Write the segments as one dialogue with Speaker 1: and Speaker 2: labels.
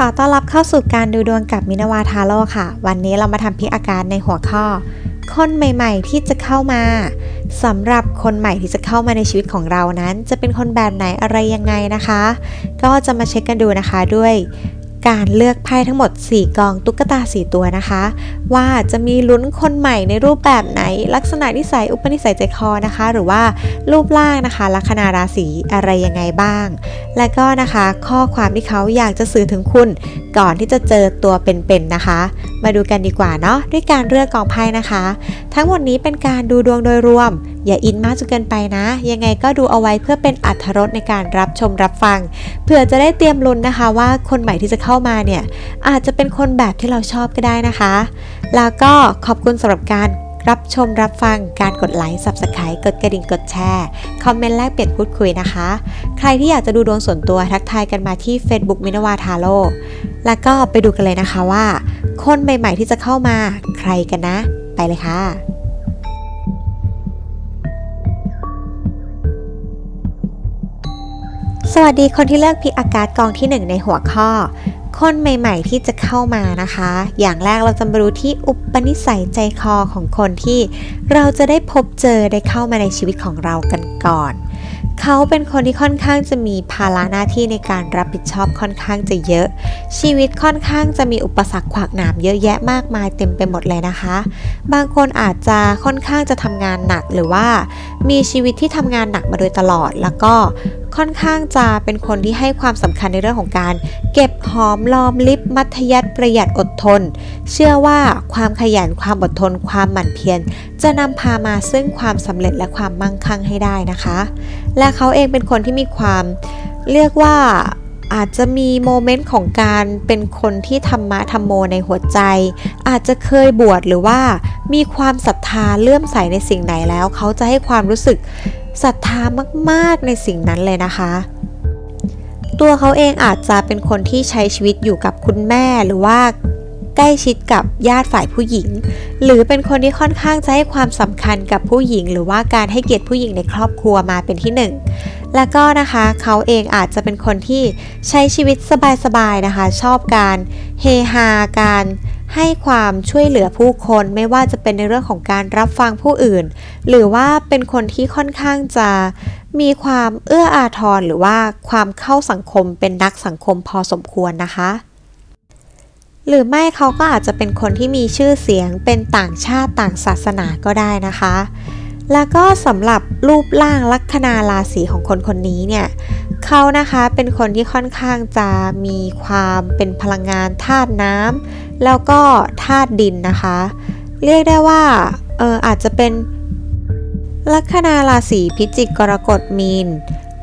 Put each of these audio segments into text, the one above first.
Speaker 1: ขอต้อนรับเข้าสู่การดูดวงกับมินาวาทาโร่ค่ะ วันนี้เรามาทำพิกอาการในหัวข้อ คนใหม่ ๆ ที่จะเข้ามาสำหรับคนใหม่ที่จะเข้ามาในชีวิตของเรานั้น จะเป็นคนแบบไหนอะไรยังไงนะคะ ก็จะมาเช็คกันดูนะคะด้วย การเลือกไพ่ทั้งหมด 4 กองตุ๊กตา 4 ตัวนะคะ ว่าจะมีลุ้นคนใหม่ในรูปแบบไหน ลักษณะนิสัยอุปนิสัยใจคอนะคะ หรือว่ารูปร่างนะคะ ลัคนาราศีอะไรยังไงบ้าง และก็นะคะข้อความที่เขาอยากจะสื่อถึงคุณ ก่อนที่จะเจอตัวเป็นๆนะคะ มาดูกันดีกว่าเนาะด้วยการเลือกกองไพ่นะคะ ทั้งหมดนี้เป็นการดูดวงโดยรวมอย่าอินมากจนเกินไปนะ ยังไงก็ดูเอาไว้เพื่อเป็นอัธรสในการรับชมรับฟัง เผื่อจะได้เตรียมลุ้นนะคะว่าคนใหม่ที่จะเข้ามาเนี่ยอาจจะเป็นคนแบบที่เราชอบก็ได้นะคะ แล้วก็ขอบคุณสำหรับการรับชมรับฟังการกดไลค์ Subscribe กดกระดิ่งกดแชร์ คอมเมนต์แลกเปลี่ยนพูดคุยนะคะ ใครที่อยากจะดูดวงส่วนตัวทักทายกันมาที่ Facebook มินวาทาโร่แล้วก็ไปดูกันเลยนะคะว่า คนใหม่ๆที่จะเข้ามาใครกันนะ ไปเลยค่ะสวัสดีคนที่เลือกพิกอากาศกองที่ 1 ในหัวข้อ คนใหม่ ๆ ที่จะเข้ามานะคะ อย่างแรกเราจะมารู้ที่อุปนิสัยใจคอของคนที่เราจะได้พบเจอได้เข้ามาในชีวิตของเรากันก่อน เขาเป็นคนที่ค่อนข้างจะมีภาระหน้าที่ในการรับผิดชอบค่อนข้างจะเยอะ ชีวิตค่อนข้างจะมีอุปสรรคขวากหนามเยอะแยะมากมายเต็มไปหมดเลยนะคะ บางคนอาจจะค่อนข้างจะทำงานหนักหรือว่า มีชีวิตที่ทำงานหนักมาโดยตลอด แล้วก็ค่อนข้างจะเป็นคนที่ให้ความสำคัญในเรื่องของการ เก็บหอมรอมริบมัธยัติประหยัดอดทน เชื่อว่าความขยันความอดทนความหมั่นเพียรจะนำพามาซึ่งความสำเร็จและความมั่งคั่งให้ได้นะคะ และเขาเองเป็นคนที่มีความเรียกว่าอาจจะมีโมเมนต์ของการเป็นคนที่ธรรมะธรรมโมในหัวใจ อาจจะเคยบวชหรือว่ามีความศรัทธาเลื่อมใสในสิ่งไหนแล้ว เขาจะให้ความรู้สึกศรัทธามากๆในสิ่งนั้นเลยนะคะตัวเขาเองอาจจะเป็นคนที่ใช้ชีวิตอยู่กับคุณแม่หรือว่า ใกล้ชิดกับญาติฝ่ายผู้หญิง หรือเป็นคนที่ค่อนข้างจะให้ความสำคัญกับผู้หญิง หรือว่าการให้เกียรติผู้หญิงในครอบครัวมาเป็นที่หนึ่งแล้วก็นะคะเขาเองอาจจะเป็นคนที่ใช้ชีวิตสบายๆนะคะ ชอบการเฮฮาการให้ความช่วยเหลือผู้คนไม่ว่าจะเป็นในเรื่องของการรับฟังผู้อื่น หรือว่าเป็นคนที่ค่อนข้างจะมีความเอื้ออาทรหรือว่าความเข้าสังคมเป็นนักสังคมพอสมควรนะคะ หรือไม่เขาก็อาจจะเป็นคนที่มีชื่อเสียงเป็นต่างชาติต่างศาสนาก็ได้นะคะ แล้วก็สำหรับรูปร่างลัคนาราศีของคนคนนี้เนี่ยเขานะคะเป็นคนที่ค่อนข้างจะมีความเป็นพลังงานธาตุน้ำแล้วก็ธาตุดินนะคะ เรียกได้ว่าเอออาจจะเป็นลัคนาราศีพิจิกกรกฎมีน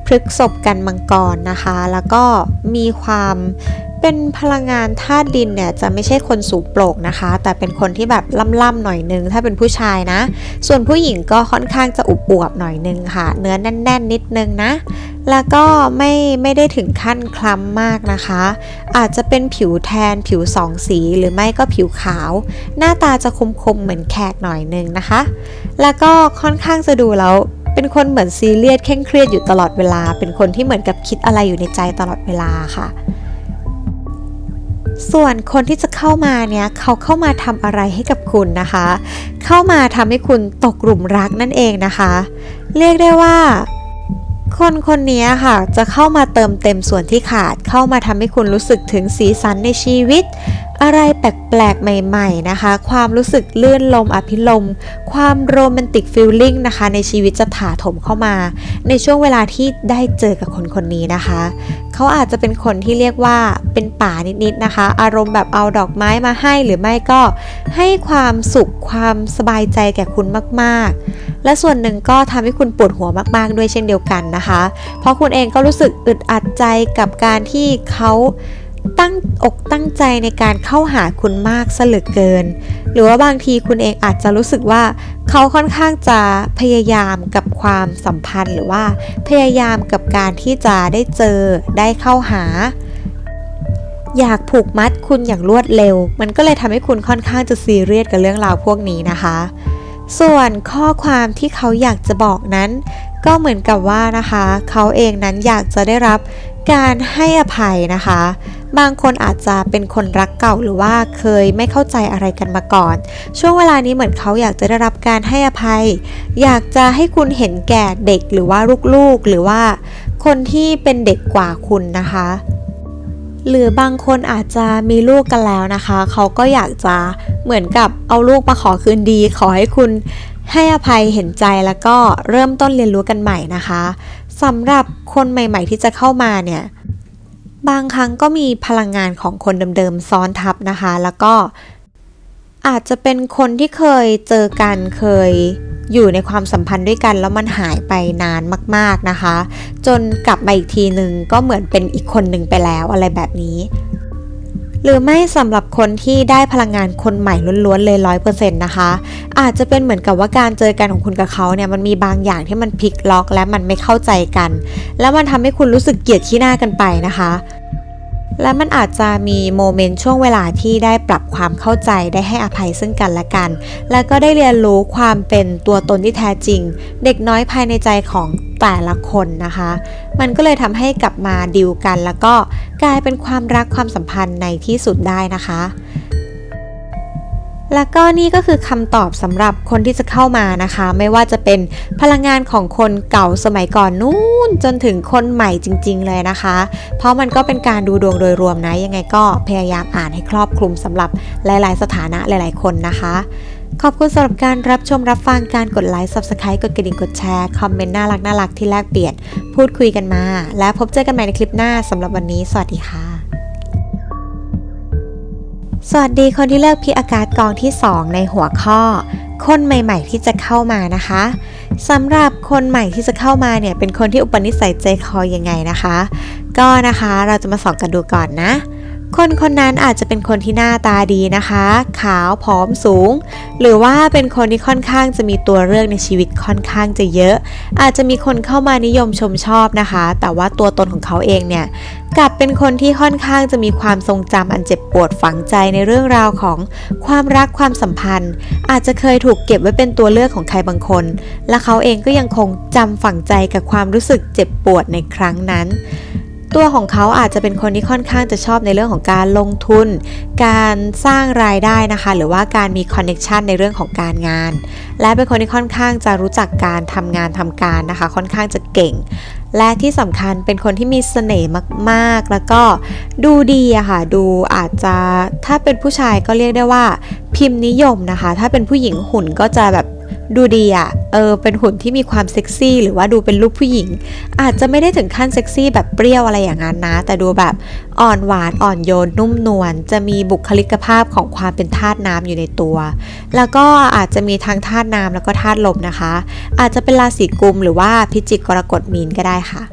Speaker 1: พฤกษบกันมังกรนะคะ แล้วก็มีความ เป็นพลังงานธาตุดินเนี่ยจะไม่ใช่คนสูงโปร่งนะคะ แต่เป็นคนที่แบบล่ำๆหน่อยนึง ถ้าเป็นผู้ชายนะ ส่วนผู้หญิงก็ค่อนข้างจะอุบอวบๆหน่อยนึงค่ะ เนื้อแน่น ๆ นิดนึงนะ แล้วก็ไม่ไม่ได้ถึงขั้นคล้ำมากนะคะ อาจจะเป็นผิวแทนผิวสองสีหรือไม่ก็ผิวขาว หน้าตาจะคมๆเหมือนแขกหน่อยนึงนะคะ แล้วก็ค่อนข้างจะดูแล้วเป็นคนเหมือนซีเรียสเคร่งเครียดอยู่ตลอดเวลา เป็นคนที่เหมือนกับคิดอะไรอยู่ในใจตลอดเวลาค่ะ ส่วนคนที่จะเข้ามาเนี่ยเขาเข้ามาทำอะไรให้กับคุณนะคะ เข้ามาทำให้คุณตกหลุมรักนั่นเองนะคะ เรียกได้ว่า คนคนนี้ค่ะ จะเข้ามาเติมเต็มส่วนที่ขาดเข้ามาทำให้คุณรู้สึกถึงสีสันในชีวิต อะไรแปลกๆ ใหม่ๆนะคะ ความรู้สึกลื่นลมอภิลม ความโรแมนติกฟีลลิ่งนะคะ ในชีวิตจะถาถมเข้ามา ในช่วงเวลาที่ได้เจอกับคนคนนี้นะคะ เขาอาจจะเป็นคนที่เรียกว่าเป็นป่านิดๆนะคะ อารมณ์แบบเอาดอกไม้มาให้หรือไม่ก็ให้ความสุขความสบายใจแก่คุณมากๆ และส่วนหนึ่งก็ทำให้คุณปวดหัวมากๆ ด้วยเช่นเดียวกันนะคะ เพราะคุณเองก็รู้สึกอึดอัดใจกับการที่เขา ตั้งอกตั้งใจในการเข้าหาคุณมากซะเหลือเกิน หรือว่าบางทีคุณเองอาจจะรู้สึกว่าเขาค่อนข้างจะพยายามกับความสัมพันธ์ หรือว่าพยายามกับการที่จะได้เจอได้เข้าหา อยากผูกมัดคุณอย่างรวดเร็ว มันก็เลยทำให้คุณค่อนข้างจะซีเรียสกับเรื่องราวพวกนี้นะคะ ส่วนข้อความที่เขาอยากจะบอกนั้น ก็เหมือนกับว่านะคะ เขาเองนั้นอยากจะได้รับการให้อภัยนะคะ บางคนอาจจะเป็นคนรักเก่าหรือว่าเคยไม่เข้าใจอะไรกันมาก่อน ช่วงเวลานี้เหมือนเขาอยากจะได้รับการให้อภัย อยากจะให้คุณเห็นแก่เด็กหรือว่าลูกๆ หรือว่าคนที่เป็นเด็กกว่าคุณนะคะ หรือบางคนอาจจะมีลูกกันแล้วนะคะ เขาก็อยากจะเหมือนกับเอาลูกมาขอคืนดี ขอให้คุณให้อภัยเห็นใจแล้วก็เริ่มต้นเรียนรู้กันใหม่นะคะสำหรับคนใหม่ ๆ ที่จะเข้ามาเนี่ย บางครั้งก็มีพลังงานของคนเดิมๆซ้อนทับนะคะ แล้วก็อาจจะเป็นคนที่เคยเจอกันเคยอยู่ในความสัมพันธ์ด้วยกันแล้วมันหายไปนานมาก ๆนะคะ จนกลับมาอีกทีหนึ่งก็เหมือนเป็นอีกคนหนึ่งไปแล้วอะไรแบบนี้ หรือไม่สำหรับคนที่ได้พลังงานคนใหม่ล้วนๆเลยร้อยเปอร์เซ็นต์นะคะ อาจจะเป็นเหมือนกับว่าการเจอกันของคุณกับเขาเนี่ยมันมีบางอย่างที่มันพลิกล็อก และมันไม่เข้าใจกัน แล้วมันทำให้คุณรู้สึกเกลียดขี้หน้ากันไปนะคะและมันอาจจะมีโมเมนต์ช่วงเวลาที่ได้ปรับความเข้าใจได้ให้อภัยซึ่งกันและกัน แล้วก็ได้เรียนรู้ความเป็นตัวตนที่แท้จริง เด็กน้อยภายในใจของแต่ละคนนะคะ มันก็เลยทำให้กลับมาดิวกัน แล้วก็กลายเป็นความรักความสัมพันธ์ในที่สุดได้นะคะ แล้วก็นี่ก็คือคำตอบสำหรับคนที่จะเข้ามานะคะ ไม่ว่าจะเป็นพลังงานของคนเก่าสมัยก่อนนู่นจนถึงคนใหม่จริง ๆ เลยนะคะ เพราะมันก็เป็นการดูดวงโดยรวมนะยังไงก็พยายามอ่านให้ครอบคลุมสำหรับหลาย ๆ สถานะหลาย ๆ คนนะคะ ขอบคุณสำหรับการรับชมรับฟังการกดไลค์ Subscribe กดกระดิ่งกดแชร์คอมเมนต์น่ารักน่ารักที่แลกเปลี่ยน พูดคุยกันมา และพบเจอกันใหม่ในคลิปหน้าสำหรับวันนี้ สวัสดีค่ะ สวัสดีคนที่เลือกพิกอากาศกองที่ 2 ในหัวข้อ คนใหม่ ๆ ที่จะเข้ามานะคะสำหรับคนใหม่ที่จะเข้ามาเนี่ยเป็นคนที่อุปนิสัยใจคอยังไงนะคะ ก็นะคะเราจะมาสองกันดูก่อนนะ คนคนนั้นอาจจะเป็นคนที่หน้าตาดีนะคะ ขาวผอมสูง หรือว่าเป็นคนที่ค่อนข้างจะมีตัวเลือกในชีวิตค่อนข้างจะเยอะ อาจจะมีคนเข้ามานิยมชมชอบนะคะ แต่ว่าตัวตนของเขาเองเนี่ยกลับเป็นคนที่ค่อนข้างจะมีความทรงจำอันเจ็บปวดฝังใจในเรื่องราวของความรักความสัมพันธ์ อาจจะเคยถูกเก็บไว้เป็นตัวเลือกของใครบางคน และเขาเองก็ยังคงจำฝังใจกับความรู้สึกเจ็บปวดในครั้งนั้น ตัวของเขาอาจจะเป็นคนที่ค่อนข้างจะชอบในเรื่องของการลงทุน การสร้างรายได้นะคะ หรือว่าการมีคอนเน็ชันในเรื่องของการงาน และเป็นคนที่ค่อนข้างจะรู้จักการทำงานทำการนะคะ ค่อนข้างจะเก่ง และที่สำคัญเป็นคนที่มีเสน่ห์มากๆ แล้วก็ดูดีอะค่ะ ดูอาจจะถ้าเป็นผู้ชายก็เรียกได้ว่า พิมพ์นิยมนะคะ ถ้าเป็นผู้หญิงหุ่นก็จะแบบ ดูดีอะเออเป็นหุ่นที่มีความเซ็กซี่ หรือว่าดูเป็นรูปผู้หญิง อาจจะไม่ได้ถึงขั้นเซ็กซี่แบบเปรี้ยวอะไรอย่างนั้นนะ แต่ดูแบบอ่อนหวานอ่อนโยนนุ่มนวลจะมีบุคลิกภาพของความเป็นธาตุน้ำอยู่ในตัว แล้วก็อาจจะมีทั้งธาตุน้ำแล้วก็ธาตุลมนะคะ อาจจะเป็นราศีกุมหรือว่าพิจิกกรกฎมีนก็ได้ค่ะ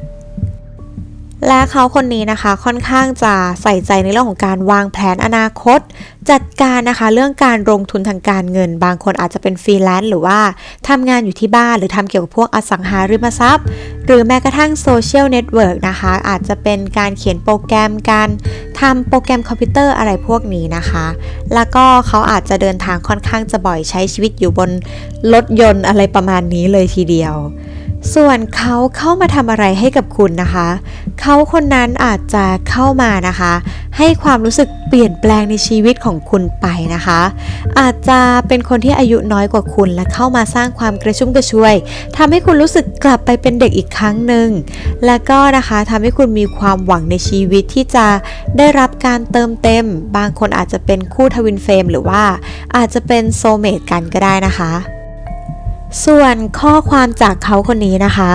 Speaker 1: และเขาคนนี้นะคะค่อนข้างจะใส่ใจในเรื่องของการวางแผนอนาคต จัดการนะคะเรื่องการลงทุนทางการเงิน บางคนอาจจะเป็นฟรีแลนซ์หรือว่าทำงานอยู่ที่บ้านหรือทำเกี่ยวกับพวกอสังหาริมทรัพย์ หรือแม้กระทั่งโซเชียลเน็ตเวิร์กนะคะอาจจะเป็นการเขียนโปรแกรมการทำโปรแกรมคอมพิวเตอร์อะไรพวกนี้นะคะ แล้วก็เขาอาจจะเดินทางค่อนข้างจะบ่อยใช้ชีวิตอยู่บนรถยนต์อะไรประมาณนี้เลยทีเดียว ส่วนเขาเข้ามาทำอะไรให้กับคุณนะคะ เขาคนนั้นอาจจะเข้ามานะคะ ให้ความรู้สึกเปลี่ยนแปลงในชีวิตของคุณไปนะคะ อาจจะเป็นคนที่อายุน้อยกว่าคุณและเข้ามาสร้างความกระชุ่มกระชวยทำให้คุณรู้สึกกลับไปเป็นเด็กอีกครั้งหนึ่ง และก็นะคะทำให้คุณมีความหวังในชีวิตที่จะได้รับการเติมเต็ม บางคนอาจจะเป็นคู่ทวินเฟรมหรือว่าอาจจะเป็นโซเมตกันก็ได้นะคะ ส่วนข้อความจากเขาคนนี้นะคะ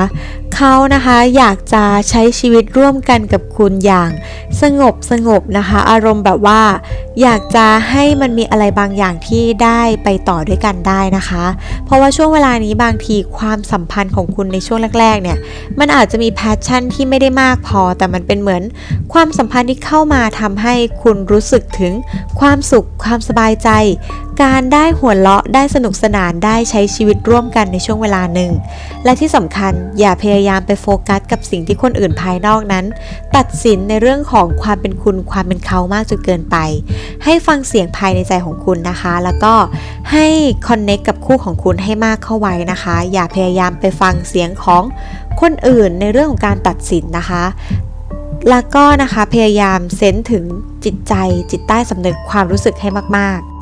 Speaker 1: เขานะคะอยากจะใช้ชีวิตร่วมกันกับคุณอย่างสงบสงบนะคะ อารมณ์แบบว่า อยากจะให้มันมีอะไรบางอย่างที่ได้ไปต่อด้วยกันได้นะคะ เพราะว่าช่วงเวลานี้บางทีความสัมพันธ์ของคุณในช่วงแรกๆเนี่ย มันอาจจะมีแพชชั่นที่ไม่ได้มากพอ แต่มันเป็นเหมือนความสัมพันธ์ที่เข้ามาทำให้คุณรู้สึกถึงความสุขความสบายใจ การได้หัวเราะได้สนุกสนานได้ใช้ชีวิตร่วมกันในช่วงเวลาหนึ่ง และที่สำคัญอย่าพยายามไปโฟกัสกับสิ่งที่คนอื่นภายนอกนั้น ตัดสินในเรื่องของความเป็นคุณความเป็นเขามากจนเกินไป ให้ฟังเสียงภายในใจของคุณนะคะ แล้วก็ให้คอนเน็กกับคู่ของคุณให้มากเข้าไว้นะคะ อย่าพยายามไปฟังเสียงของคนอื่นในเรื่องของการตัดสินนะคะแล้วก็นะคะพยายามเซนส์ถึงจิตใจจิตใต้สำนึกความรู้สึกให้มาก ๆ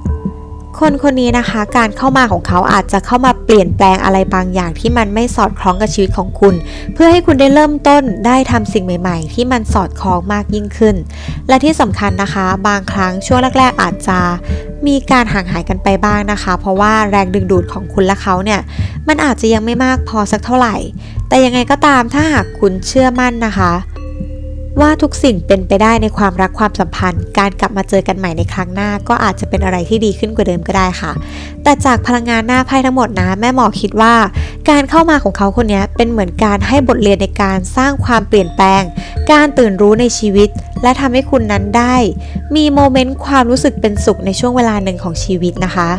Speaker 1: คนคนนี้นะคะ การเข้ามาของเขาอาจจะเข้ามาเปลี่ยนแปลงอะไรบางอย่างที่มันไม่สอดคล้องกับชีวิตของคุณ เพื่อให้คุณได้เริ่มต้นได้ทำสิ่งใหม่ ๆ ที่มันสอดคล้องมากยิ่งขึ้น และที่สำคัญนะคะ บางครั้งช่วงแรก ๆ อาจจะมีการห่างหายกันไปบ้างนะคะ เพราะว่าแรงดึงดูดของคุณและเขาเนี่ยมันอาจจะยังไม่มากพอสักเท่าไหร่ แต่ยังไงก็ตามถ้าหากคุณเชื่อมั่นนะคะ ว่าทุกสิ่งเป็นไปได้ในความรักความสัมพันธ์ การกลับมาเจอกันใหม่ในครั้งหน้า ก็อาจจะเป็นอะไรที่ดีขึ้นกว่าเดิมก็ได้ค่ะ แต่จากพลังงานหน้าไพ่ทั้งหมดนะแม่หมอคิดว่า การเข้ามาของเขาคนนี้เป็นเหมือนการให้บทเรียนในการสร้างความเปลี่ยนแปลง การตื่นรู้ในชีวิตและทำให้คุณนั้นได้ มีโมเมนต์ความรู้สึกเป็นสุขในช่วงเวลาหนึ่งของชีวิตนะคะ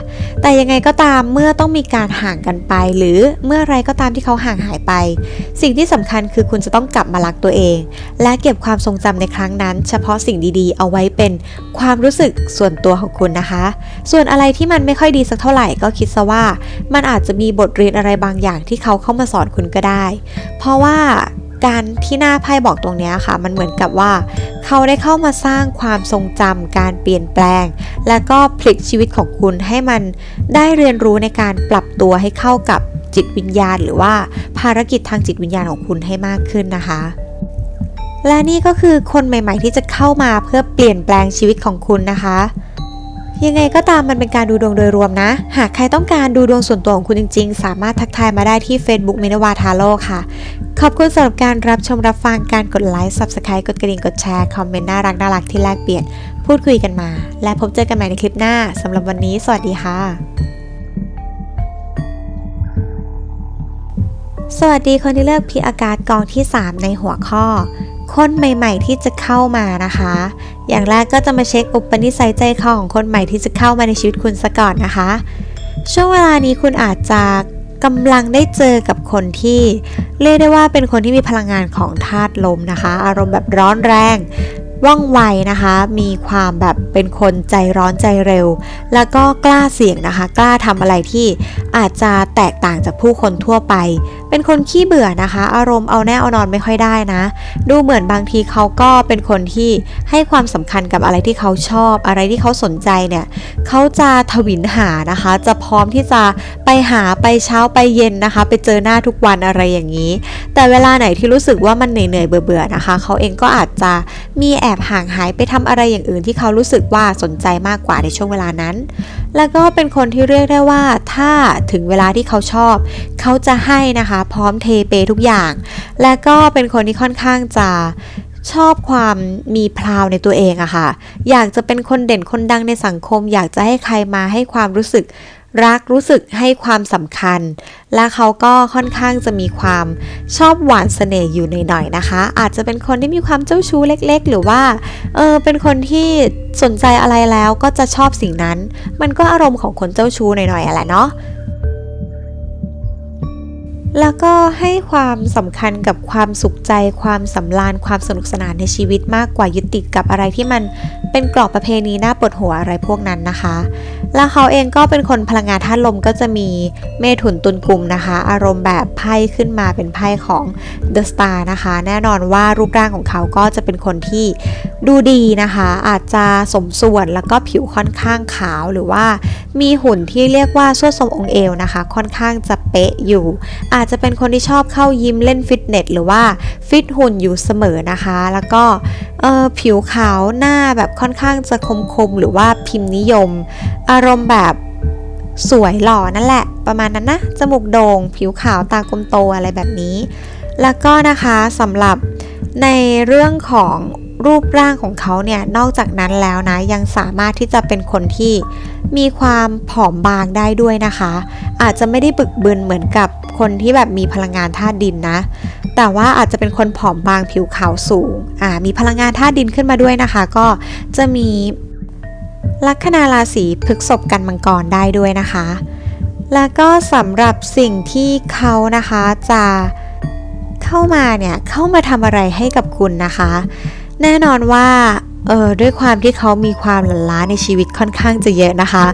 Speaker 1: แต่ยังไงก็ตามเมื่อต้องมีการห่างกันไป หรือเมื่อไรก็ตามที่เขาห่างหายไป สิ่งที่สำคัญคือคุณจะต้องกลับมารักตัวเอง และเก็บความทรงจำในครั้งนั้น เฉพาะสิ่งดีๆ เอาไว้เป็นความรู้สึกส่วนตัวของคุณนะคะ ส่วนอะไรที่มันไม่ค่อยดีสักเท่าไหร่ก็คิดซะว่า มันอาจจะมีบทเรียนอะไรบางอย่างที่เขาเข้ามาสอนคุณก็ได้ เพราะว่าการที่หน้าไพ่บอกตรงนี้ค่ะ มันเหมือนกับว่า เขาได้เข้ามาสร้างความทรงจำการเปลี่ยนแปลง และก็พลิกชีวิตของคุณให้มันได้เรียนรู้ในการปรับตัวให้เข้ากับจิตวิญญาณ หรือว่าภารกิจทางจิตวิญญาณของคุณให้มากขึ้นนะคะและนี่ก็คือคนใหม่ ๆ ที่จะเข้ามาเพื่อเปลี่ยนแปลงชีวิตของคุณนะคะ ยังไงก็ตามมันเป็นการดูดวงโดยรวมนะ หากใครต้องการดูดวงส่วนตัวของคุณจริง ๆ สามารถทักทายมาได้ที่ Facebook มินวาทาโลค่ะ ขอบคุณสำหรับการรับชมรับฟังการกดไลค์ Subscribe กดกระดิ่งกดแชร์คอมเมนต์น่ารักน่ารักที่แลกเปลี่ยน พูดคุยกันมา และพบเจอกันใหม่ในคลิปหน้าสำหรับวันนี้ สวัสดีค่ะ สวัสดีคนที่เลือกพิอากาศกองที่ 3 ในหัวข้อ คนใหม่ ๆ ที่จะเข้ามานะคะ อย่างแรกก็จะมาเช็คอุปนิสัยใจคอของคนใหม่ที่จะเข้ามาในชีวิตคุณซะก่อนนะคะ ช่วงเวลานี้คุณอาจจะกำลังได้เจอกับคนที่เรียกได้ว่าเป็นคนที่มีพลังงานของธาตุลมนะคะ อารมณ์แบบร้อนแรง ว่องไวนะคะ มีความแบบเป็นคนใจร้อนใจเร็ว แล้วก็กล้าเสี่ยงนะคะ กล้าทำอะไรที่อาจจะแตกต่างจากผู้คนทั่วไป เป็นคนขี้เบื่อนะคะ อารมณ์เอาแน่เอานอนไม่ค่อยได้นะ ดูเหมือนบางทีเขาก็เป็นคนที่ให้ความสำคัญกับอะไรที่เขาชอบ อะไรที่เขาสนใจเนี่ยเขาจะทวินหานะคะ จะพร้อมที่จะไปหาไปเช้าไปเย็นนะคะ ไปเจอหน้าทุกวันอะไรอย่างนี้ แต่เวลาไหนที่รู้สึกว่ามันเหนื่อยเบื่อๆนะคะ เขาเองก็อาจจะมีแอบห่างหายไปทำอะไรอย่างอื่นที่เขารู้สึกว่าสนใจมากกว่าในช่วงเวลานั้น แล้วก็เป็นคนที่เรียกได้ว่าถ้าถึงเวลาที่เขาชอบ เขาจะให้นะคะพร้อมเทเปทุกอย่าง และก็เป็นคนที่ค่อนข้างจะชอบความมีพราวในตัวเองอะค่ะ อยากจะเป็นคนเด่นคนดังในสังคม อยากจะให้ใครมาให้ความรู้สึกรักรู้สึกให้ความสำคัญ และเขาก็ค่อนข้างจะมีความชอบหวานเสน่ห์อยู่หน่อยๆนะคะ อาจจะเป็นคนที่มีความเจ้าชู้เล็ก ๆ หรือว่าเออเป็นคนที่สนใจอะไรแล้วก็จะชอบสิ่งนั้น มันก็อารมณ์ของคนเจ้าชู้หน่อยๆอะแหละเนาะ แล้วก็ให้ความสำคัญกับความสุขใจ ความสำราญความสนุกสนานในชีวิตมากกว่ายึดติดกับอะไรที่มันเป็นกรอบประเพณีน้าปวดหัวอะไรพวกนั้นนะคะ แล้วเขาเองก็เป็นคนพลังงานธาตุลมก็จะมีเมถุนตุลกลุ่มนะคะ อารมณ์แบบไพ่ขึ้นมาเป็นไพ่ของ The Star นะคะ แน่นอนว่ารูปร่างของเขาก็จะเป็นคนที่ดูดีนะคะ อาจจะสมส่วนแล้วก็ผิวค่อนข้างขาวหรือว่ามีหุ่นที่เรียกว่าสวดทรงองค์เอวนะคะ ค่อนข้างจะเป๊ะอยู่อาจจะเป็นคนที่ชอบเข้ายิมเล่นฟิตเนสหรือว่าฟิตหุ่นอยู่เสมอนะคะ แล้วก็เออผิวขาวหน้าแบบค่อนข้างจะคมๆหรือว่าพิมพ์นิยม อารมณ์แบบสวยหล่อนั่นแหละ ประมาณนั้นนะ จมูกโดง่งผิวขาวตากลมโตอะไรแบบนี้ แล้วก็นะคะสำหรับในเรื่องของ รูปร่างของเขาเนี่ยนอกจากนั้นแล้วนะยังสามารถที่จะเป็นคนที่มีความผอมบางได้ด้วยนะคะ อาจจะไม่ได้บึกบึนเหมือนกับคนที่แบบมีพลังงานธาตุดินนะ แต่ว่าอาจจะเป็นคนผอมบางผิวขาวสูงอ่ามีพลังงานธาตุดินขึ้นมาด้วยนะคะ ก็จะมีลัคนาราศีพฤกษภกันมังกรได้ด้วยนะคะ แล้วก็สำหรับสิ่งที่เขานะคะจะเข้ามาเนี่ยเข้ามาทำอะไรให้กับคุณนะคะ แน่นอนว่าเออด้วยความที่เขามีความหลั่นล้าในชีวิตค่อนข้างจะเยอะนะคะ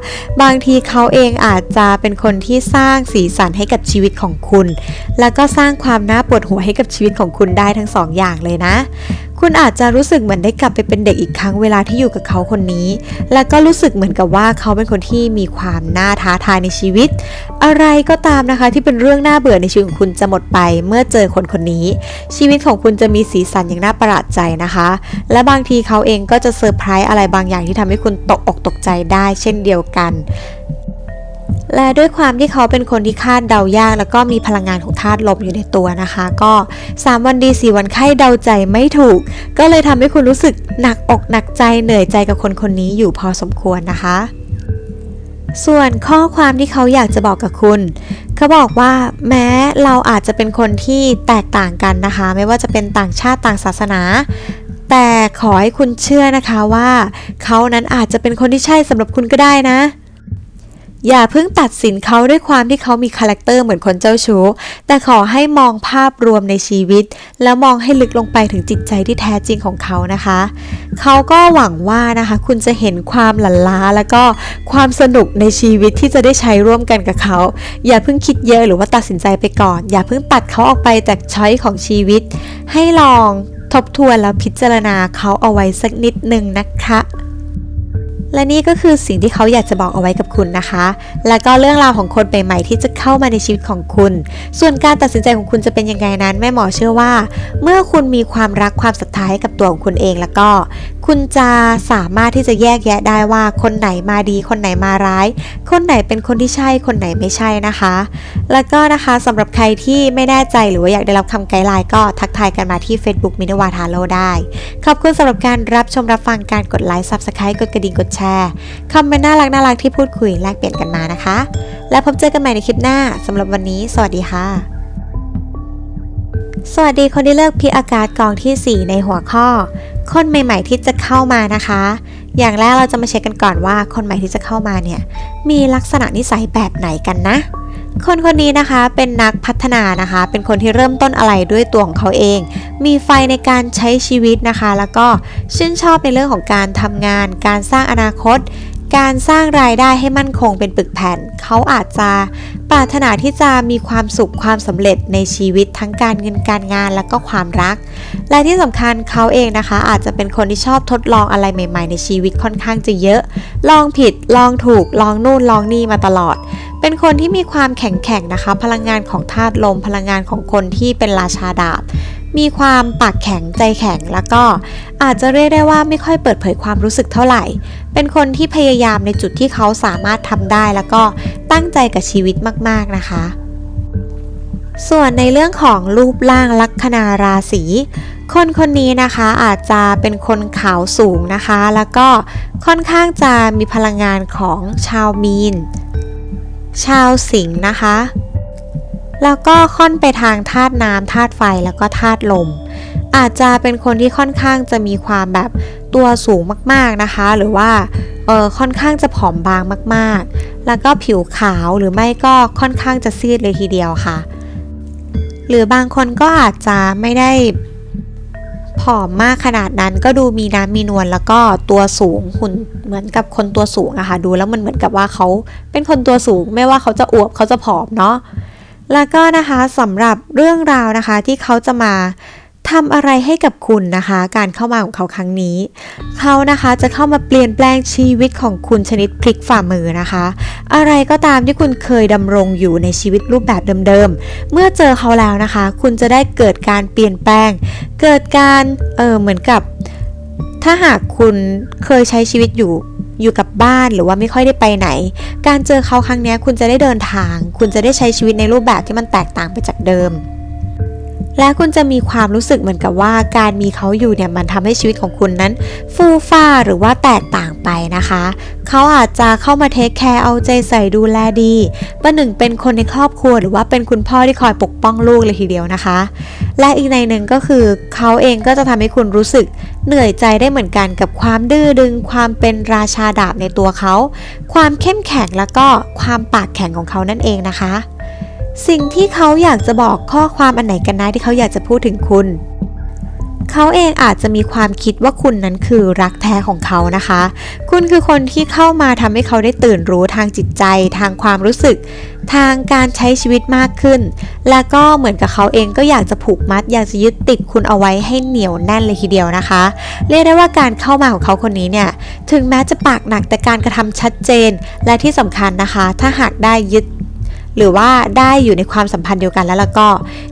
Speaker 1: บางทีเขาเองอาจจะเป็นคนที่สร้างสีสันให้กับชีวิตของคุณ แล้วก็สร้างความน่าปวดหัวให้กับชีวิตของคุณได้ทั้งสองอย่างเลยนะ คุณอาจจะรู้สึกเหมือนได้กลับไปเป็นเด็กอีกครั้งเวลาที่อยู่กับเขาคนนี้ แล้วก็รู้สึกเหมือนกับว่าเขาเป็นคนที่มีความน่าท้าทายในชีวิต อะไรก็ตามนะคะที่เป็นเรื่องน่าเบื่อในชีวิตของคุณจะหมดไปเมื่อเจอคนคนนี้ ชีวิตของคุณจะมีสีสันอย่างน่าประหลาดใจนะคะ และบางทีเขาเองก็จะเซอร์ไพรส์อะไรบางอย่างที่ทำให้คุณตกอกตกใจได้ เช่นเดียวกัน และด้วยความที่เขาเป็นคนที่คาดเดายาก แล้วก็มีพลังงานของธาตุลมอยู่ในตัวนะคะ ก็ 3 วันดี 4 วันไข้เดาใจไม่ถูก ก็เลยทำให้คุณรู้สึกหนักอกหนักใจเหนื่อยใจกับคนคนนี้อยู่พอสมควรนะคะ ส่วนข้อความที่เขาอยากจะบอกกับคุณเขาบอกว่าแม้เราอาจจะเป็นคนที่แตกต่างกันนะคะ ไม่ว่าจะเป็นต่างชาติต่างศาสนา แต่ขอให้คุณเชื่อนะคะว่า เขานั้นอาจจะเป็นคนที่ใช่สำหรับคุณก็ได้นะ อย่าเพิ่งตัดสินเขาด้วยความที่เขามีคาแรคเตอร์เหมือนคนเจ้าชู้ แต่ขอให้มองภาพรวมในชีวิต แล้วมองให้ลึกลงไปถึงจิตใจที่แท้จริงของเขานะคะ เขาก็หวังว่านะคะ คุณจะเห็นความหลั่นล้าแล้วก็ความสนุกในชีวิตที่จะได้ใช้ร่วมกันกับเขา อย่าเพิ่งคิดเยอะหรือว่าตัดสินใจไปก่อน อย่าเพิ่งตัดเขาออกไปจากช้อยของชีวิต ให้ลองทบทวนแล้วพิจารณาเขาเอาไว้สักนิดนึงนะคะ และนี่ก็คือสิ่งที่เขาอยากจะบอกเอาไว้กับคุณนะคะ แล้วก็เรื่องราวของคนใหม่ๆที่จะเข้ามาในชีวิตของคุณ ส่วนการตัดสินใจของคุณจะเป็นยังไงนั้นแม่หมอเชื่อว่า เมื่อคุณมีความรักความศรัทธาให้กับตัวของคุณเองแล้วก็ คุณจะสามารถที่จะแยกแยะได้ว่าคนไหนมาดี คนไหนมาร้าย คนไหนเป็นคนที่ใช่ คนไหนไม่ใช่นะคะ แล้วก็นะคะสำหรับใครที่ไม่แน่ใจหรือว่าอยากได้รับคำไกด์ไลน์ก็ทักทายกันมาที่ Facebook มินวาทาโลได้ ขอบคุณสำหรับการรับชมรับฟังการกดไลค์ Subscribe กดกระดิ่งกดแชร์คอมเมนต์น่ารักน่ารักที่พูดคุยแลกเปลี่ยนกันมานะคะ แล้วพบเจอกันใหม่ในคลิปหน้าสำหรับวันนี้ สวัสดีค่ะ สวัสดีคนที่เลือกพิอากาศกองทีสี่4 ในหัวข้อ คนใหม่ ๆ ที่จะเข้ามานะคะ อย่างแรกเราจะมาเช็คกันก่อนว่าคนใหม่ที่จะเข้ามาเนี่ยมีลักษณะนิสัยแบบไหนกันนะ คนคนนี้นะคะเป็นนักพัฒนานะคะ เป็นคนที่เริ่มต้นอะไรด้วยตัวของเขาเอง มีไฟในการใช้ชีวิตนะคะ แล้วก็ชื่นชอบในเรื่องของการทำงาน การสร้างอนาคต การสร้างรายได้ให้มั่นคงเป็นปึกแผ่น เขาอาจจะปรารถนาที่จะมีความสุขความสำเร็จในชีวิตทั้งการเงินการงานแล้วก็ความรัก และที่สำคัญเขาเองนะคะ อาจจะเป็นคนที่ชอบทดลองอะไรใหม่ ๆ ในชีวิตค่อนข้างจะเยอะ ลองผิด ลองถูก ลองนู่นลองนี่มาตลอด เป็นคนที่มีความแข็งแกร่งนะคะ พลังงานของธาตุลม พลังงานของคนที่เป็นราชาดาบ มีความปากแข็งใจแข็งแล้วก็อาจจะเรียกได้ว่าไม่ค่อยเปิดเผยความรู้สึกเท่าไหร่ เป็นคนที่พยายามในจุดที่เขาสามารถทำได้ แล้วก็ตั้งใจกับชีวิตมาก ๆนะคะ ส่วนในเรื่องของรูปร่างลัคนาราศีคนคนนี้นะคะอาจจะเป็นคนขาวสูงนะคะ แล้วก็ค่อนข้างจะมีพลังงานของชาวมีน ชาวสิงห์นะคะ แล้วก็ค่อนไปทางธาตุน้ำธาตุไฟแล้วก็ธาตุลม อาจจะเป็นคนที่ค่อนข้างจะมีความแบบตัวสูงมากๆนะคะ หรือว่าเออค่อนข้างจะผอมบางมากๆ แล้วก็ผิวขาวหรือไม่ก็ค่อนข้างจะซีดเลยทีเดียวค่ะ หรือบางคนก็อาจจะไม่ได้ ผอมมากขนาดนั้นก็ดูมีน้ำมีนวลแล้วก็ตัวสูงหุ่นเหมือนกับคนตัวสูงอะค่ะดูแล้วมันเหมือนกับว่าเขาเป็นคนตัวสูง ไม่ว่าเขาจะอวบเขาจะผอมเนาะแล้วก็นะคะสำหรับเรื่องราวนะคะที่เขาจะมา ทำอะไรให้กับคุณนะคะ การเข้ามาของเขาครั้งนี้ เขานะคะจะเข้ามาเปลี่ยนแปลงชีวิตของคุณชนิดพลิกฝ่ามือนะคะ อะไรก็ตามที่คุณเคยดำรงอยู่ในชีวิตรูปแบบเดิมๆ เมื่อเจอเขาแล้วนะคะ คุณจะได้เกิดการเปลี่ยนแปลง เกิดการเออเหมือนกับ ถ้าหากคุณเคยใช้ชีวิตอยู่อยู่กับบ้านหรือว่าไม่ค่อยได้ไปไหน การเจอเขาครั้งนี้คุณจะได้เดินทาง คุณจะได้ใช้ชีวิตในรูปแบบที่มันแตกต่างไปจากเดิม และคุณจะมีความรู้สึกเหมือนกับว่าการมีเขาอยู่เนี่ยมันทำให้ชีวิตของคุณนั้น ฟูฟ้าหรือว่าแตกต่างไปนะคะ เขาอาจจะเข้ามาเทคแคร์เอาใจใส่ดูแลดีประหนึ่งเป็นคนในครอบครัว หรือว่าเป็นคุณพ่อที่คอยปกป้องลูกเลยทีเดียวนะคะ และอีกในหนึ่งก็คือเขาเองก็จะทำให้คุณรู้สึกเหนื่อยใจได้เหมือนกันกับความดื้อดึง ความเป็นราชาดาบในตัวเขา ความเข้มแข็งแล้วก็ความปากแข็งของเขานั่นเองนะคะ สิ่งที่เขาอยากจะบอกข้อความอันไหนกันนะที่เขาอยากจะพูดถึงคุณ เขาเองอาจจะมีความคิดว่าคุณนั้นคือรักแท้ของเขานะคะ คุณคือคนที่เข้ามาทำให้เขาได้ตื่นรู้ทางจิตใจ ทางความรู้สึก ทางการใช้ชีวิตมากขึ้น แล้วก็เหมือนกับเขาเองก็อยากจะผูกมัด อยากจะยึดติดคุณเอาไว้ให้เหนียวแน่นเลยทีเดียวนะคะ เรียกได้ว่าการเข้ามาของเขาคนนี้เนี่ย ถึงแม้จะปากหนักแต่การกระทำชัดเจน และที่สำคัญนะคะ ถ้าหากได้ยึด หรือว่าได้อยู่ในความสัมพันธ์เดียวกันแล้วล้วก็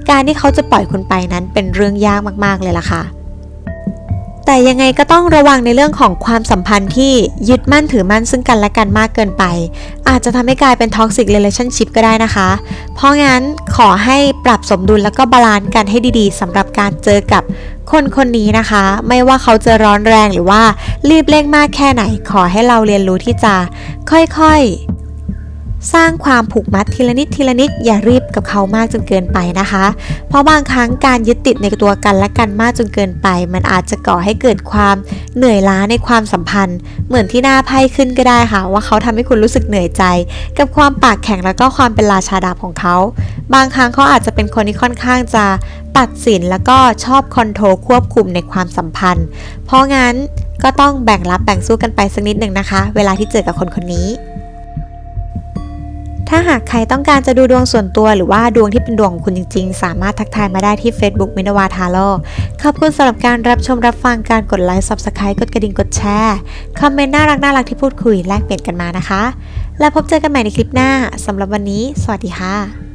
Speaker 1: การที่เขาจะปล่อยคุณไปนั้นเป็นเรื่องยากมากๆเลยล่ะค่ะแต่ยังไงก็ต้องระวังในเรื่องของความสัมพันธ์ที่ยึดมั่นถือมั่นซึ่งกันและกันมากเกินไป อาจจะทำให้กลายเป็น toxic relationship ก็ได้นะคะ เพราะงั้นขอให้ปรับสมดุลแล้วก็บาลานซ์กันให้ดีๆสำหรับการเจอกับคนคนนี้นะคะ ไม่ว่าเขาจะร้อนแรงหรือว่ารีบเร่งมากแค่ไหน ขอให้เราเรียนรู้ที่จะค่อยๆ สร้างความผูกมัดทีละนิดทีละนิดอย่ารีบกับเขามากจนเกินไปนะคะ เพราะบางครั้งการยึดติดในตัวกันและกันมากจนเกินไป มันอาจจะก่อให้เกิดความเหนื่อยล้าในความสัมพันธ์ เหมือนที่หน้าไพ่ขึ้นก็ได้ค่ะ ว่าเขาทำให้คุณรู้สึกเหนื่อยใจ กับความปากแข็งแล้วก็ความเป็นราชาดาบของเขา บางครั้งเขาอาจจะเป็นคนที่ค่อนข้างจะตัดสินแล้วก็ชอบคอนโทรลควบคุมในความสัมพันธ์ เพราะงั้นก็ต้องแบ่งรับแบ่งสู้กันไปสักนิดหนึ่งนะคะ เวลาที่เจอกับคนคนนี้ ถ้าหากใครต้องการจะดูดวงส่วนตัวหรือว่าดวงที่เป็นดวงของคุณจริงๆ สามารถทักทายมาได้ที่ Facebook มินวาทาโลขอบคุณสำหรับการรับชมรับฟังการกดไลค์ Subscribe กดกระดิ่งกดแชร์ คอมเมนต์น่ารักน่ารักที่พูดคุยแลกเปลี่ยนกันมานะคะ แล้วพบเจอกันใหม่ในคลิปหน้าสำหรับวันนี้ สวัสดีค่ะ